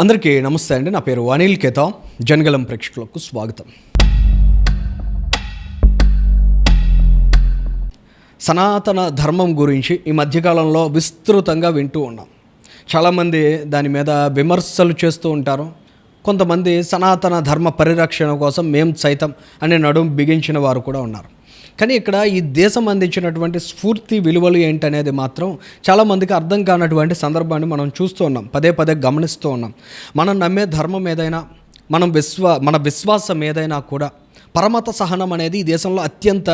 అందరికీ నమస్తే అండి. నా పేరు అనిల్ కేతా. జనగలం ప్రేక్షకులకు స్వాగతం. సనాతన ధర్మం గురించి ఈ మధ్యకాలంలో విస్తృతంగా వింటూ ఉన్నాం. చాలామంది దాని మీద విమర్శలు చేస్తూ ఉంటారు. కొంతమంది సనాతన ధర్మ పరిరక్షణ కోసం మేం సైతం అనే నడుం బిగించిన వారు కూడా ఉన్నారు. కానీ ఇక్కడ ఈ దేశం అందించినటువంటి స్ఫూర్తి విలువలు ఏంటనేది మాత్రం చాలామందికి అర్థం కానటువంటి సందర్భాన్ని మనం చూస్తూ ఉన్నాం. పదే పదే గమనిస్తూ ఉన్నాం. మనం నమ్మే ధర్మం ఏదైనా మనం విశ్వ మన విశ్వాసం ఏదైనా కూడా పరమత సహనం అనేది ఈ దేశంలో అత్యంత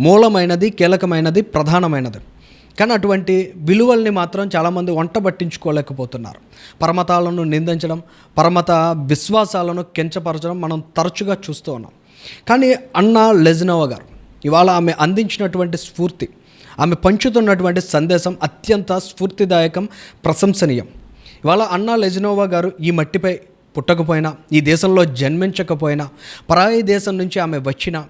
మూలమైనది కీలకమైనది ప్రధానమైనది. కానీ అటువంటి విలువల్ని మాత్రం చాలామంది వంట పట్టించుకోలేకపోతున్నారు. పరమతాలను నిందించడం పరమత విశ్వాసాలను కించపరచడం మనం తరచుగా చూస్తూ ఉన్నాం. కానీ అన్నా లెజ్నోవా గారు ఇవాళ ఆమె అందించినటువంటి స్ఫూర్తి ఆమె పంచుతున్నటువంటి సందేశం అత్యంత స్ఫూర్తిదాయకం ప్రశంసనీయం. ఇవాళ అన్నా లెజినోవా గారు ఈ మట్టిపై పుట్టకపోయినా ఈ దేశంలో జన్మించకపోయినా పరాయి దేశం నుంచి ఆమె వచ్చినా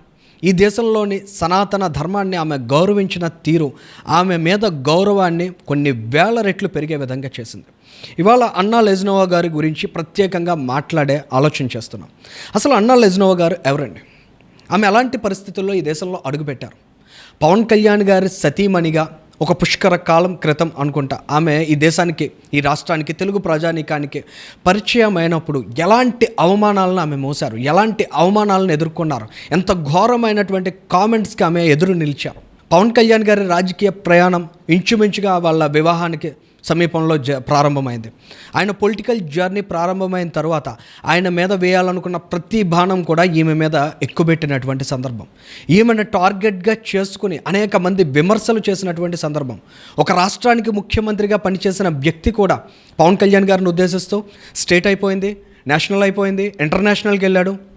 ఈ దేశంలోని సనాతన ధర్మాన్ని ఆమె గౌరవించిన తీరు ఆమె మీద గౌరవాన్ని కొన్ని వేల రెట్లు పెరిగే విధంగా చేసింది. ఇవాళ అన్నా లెజ్నోవా గారి గురించి ప్రత్యేకంగా మాట్లాడే ఆలోచన చేస్తున్నాం. అసలు అన్నా లెజ్నోవా గారు ఎవరండి? ఆమె అలాంటి పరిస్థితుల్లో ఈ దేశంలో అడుగుపెట్టారు. పవన్ కళ్యాణ్ గారి సతీమణిగా ఒక పుష్కర కాలం క్రితం అనుకుంటా ఆమె ఈ దేశానికి ఈ రాష్ట్రానికి తెలుగు ప్రజానీకానికి పరిచయం అయినప్పుడు ఎలాంటి అవమానాలను ఆమె మోసారు ఎలాంటి అవమానాలను ఎదుర్కొన్నారు? ఎంత ఘోరమైనటువంటి కామెంట్స్కి ఆమె ఎదురు నిలిచారు? పవన్ కళ్యాణ్ గారి రాజకీయ ప్రయాణం ఇంచుమించుగా వాళ్ళ వివాహానికి సమీపంలో జ ప్రారంభమైంది. ఆయన పొలిటికల్ జర్నీ ప్రారంభమైన తర్వాత ఆయన మీద వేయాలనుకున్న ప్రతి బాణం కూడా ఈమె మీద ఎక్కుబెట్టినటువంటి సందర్భం. ఈమెను టార్గెట్గా చేసుకుని అనేక మంది విమర్శలు చేసినటువంటి సందర్భం. ఒక రాష్ట్రానికి ముఖ్యమంత్రిగా పనిచేసిన వ్యక్తి కూడా పవన్ కళ్యాణ్ గారిని ఉద్దేశిస్తూ స్టేట్ అయిపోయింది నేషనల్ అయిపోయింది ఇంటర్నేషనల్కి వెళ్ళాడు.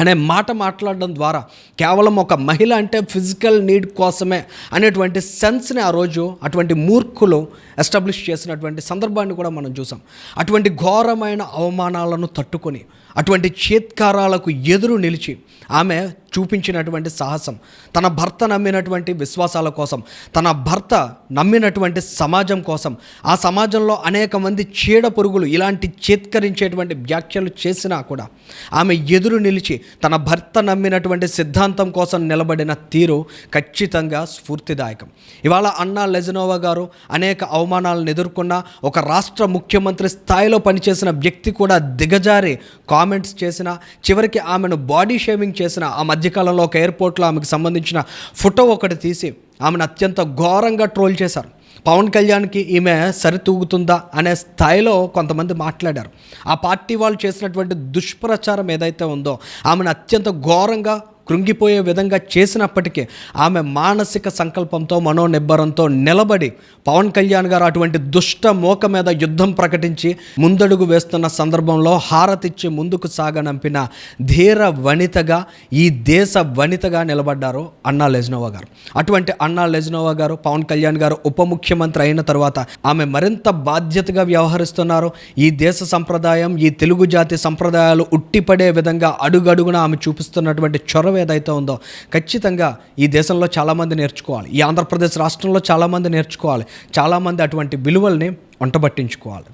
అనే మాట మాట్లాడడం ద్వారా కేవలం ఒక మహిళ అంటే ఫిజికల్ నీడ్ కోసమే అనేటువంటి సెన్స్ని ఆ రోజు అటువంటి మూర్ఖులు ఎస్టాబ్లిష్ చేసినటువంటి సందర్భాన్ని కూడా మనం చూసాం. అటువంటి ఘోరమైన అవమానాలను తట్టుకొని అటువంటి చేత్కారాలకు ఎదురు నిలిచి ఆమె చూపించినటువంటి సాహసం తన భర్త నమ్మినటువంటి విశ్వాసాల కోసం తన భర్త నమ్మినటువంటి సమాజం కోసం ఆ సమాజంలో అనేక మంది చీడ పురుగులు ఇలాంటి చేత్కరించేటువంటి వ్యాఖ్యలు చేసినా కూడా ఆమె ఎదురు నిలిచి తన భర్త నమ్మినటువంటి సిద్ధాంతం కోసం నిలబడిన తీరు ఖచ్చితంగా స్ఫూర్తిదాయకం. ఇవాళ అన్నా లెజనోవా గారు అనేక అవమానాలను ఎదుర్కొన్న ఒక రాష్ట్ర ముఖ్యమంత్రి స్థాయిలో పనిచేసిన వ్యక్తి కూడా దిగజారి కామెంట్స్ చేసిన చివరికి ఆమెను బాడీ షేవింగ్ చేసిన ఆ మధ్యకాలంలో ఒక ఎయిర్పోర్ట్లో ఆమెకు సంబంధించిన ఫోటో ఒకటి తీసి ఆమెను అత్యంత ఘోరంగా ట్రోల్ చేశారు. పవన్ కళ్యాణ్కి ఈమె సరితూగుతుందా అనే స్థాయిలో కొంతమంది మాట్లాడారు. ఆ పార్టీ వాళ్ళు చేసినటువంటి దుష్ప్రచారం ఏదైతే ఉందో ఆమెను అత్యంత ఘోరంగా కృంగిపోయే విధంగా చేసినప్పటికీ ఆమె మానసిక సంకల్పంతో మనోనిబ్బరంతో నిలబడి పవన్ కళ్యాణ్ గారు అటువంటి దుష్ట మోక మీద యుద్ధం ప్రకటించి ముందడుగు వేస్తున్న సందర్భంలో హారతిచ్చి ముందుకు సాగనంపిన ధీర వనితగా ఈ దేశ వనితగా నిలబడ్డారు అన్నా లెజ్నోవా గారు. అటువంటి అన్నా లెజ్నోవా గారు పవన్ కళ్యాణ్ గారు ఉప ముఖ్యమంత్రి అయిన తర్వాత ఆమె మరింత బాధ్యతగా వ్యవహరిస్తున్నారు. ఈ దేశ సంప్రదాయం ఈ తెలుగు జాతి సంప్రదాయాలు ఉట్టిపడే విధంగా అడుగడుగున ఆమె చూపిస్తున్నటువంటి చొరవ ఏదైతే ఉందో ఖచ్చితంగా ఈ దేశంలో చాలామంది నేర్చుకోవాలి. ఈ ఆంధ్రప్రదేశ్ రాష్ట్రంలో చాలామంది నేర్చుకోవాలి. చాలామంది అటువంటి విలువల్ని వంటబట్టించుకోవాలి.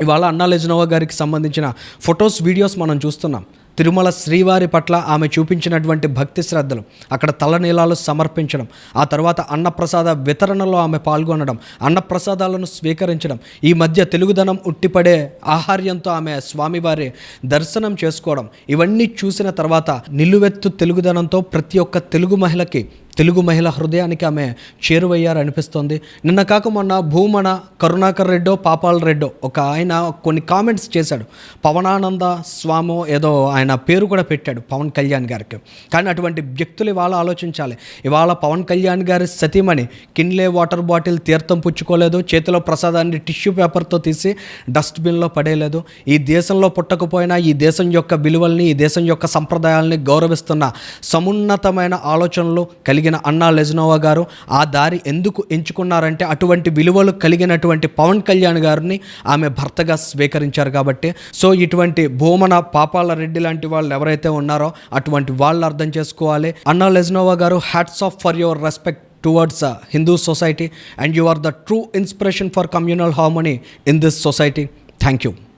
ఇవాళ అన్నా లెజ్నోవా గారికి సంబంధించిన ఫొటోస్ వీడియోస్ మనం చూస్తున్నాం. తిరుమల శ్రీవారి పట్ల ఆమె చూపించినటువంటి భక్తి శ్రద్ధలు అక్కడ తలనీలాలు సమర్పించడం ఆ తర్వాత అన్నప్రసాద వితరణలో ఆమె పాల్గొనడం అన్నప్రసాదాలను స్వీకరించడం ఈ మధ్య తెలుగుదనం ఉట్టిపడే ఆహార్యంతో ఆమె స్వామివారి దర్శనం చేసుకోవడం ఇవన్నీ చూసిన తర్వాత నిలువెత్తు తెలుగుదనంతో ప్రతి ఒక్క తెలుగు మహిళకి తెలుగు మహిళ హృదయానికి ఆమె చేరువయ్యారనిపిస్తోంది. నిన్న కాక మొన్న భూమన కరుణాకర్ రెడ్డో పాపాల రెడ్డో ఒక ఆయన కొన్ని కామెంట్స్ చేశాడు. పవనానంద స్వామో ఏదో ఆయన పేరు కూడా పెట్టాడు పవన్ కళ్యాణ్ గారికి. కానీ అటువంటి వ్యక్తులు ఇవాళ ఆలోచించాలి. ఇవాళ పవన్ కళ్యాణ్ గారి సతీమణి కిన్లే వాటర్ బాటిల్ తీర్థం పుచ్చుకోలేదు చేతిలో ప్రసాదాన్ని టిష్యూ పేపర్తో తీసి డస్ట్బిన్లో పడేయలేదు. ఈ దేశంలో పుట్టకపోయినా ఈ దేశం యొక్క విలువల్ని ఈ దేశం యొక్క సంప్రదాయాల్ని గౌరవిస్తున్న సమున్నతమైన ఆలోచనలు కలిగిన అన్నా లెజ్నోవా గారు ఆ దారి ఎందుకు ఎంచుకున్నారంటే అటువంటి విలువలు కలిగినటువంటి పవన్ కళ్యాణ్ గారిని ఆమె భర్తగా స్వీకరించారు కాబట్టి. సో ఇటువంటి భూమన పాపాల రెడ్డి లాంటి ఇలాంటి వాళ్ళు ఎవరైతే ఉన్నారో అటువంటి వాళ్ళు అర్థం చేసుకోవాలి. అన్నా లెజ్నోవా గారు hats off for your respect towards Hindu society and you the true inspiration for communal harmony in this society thank you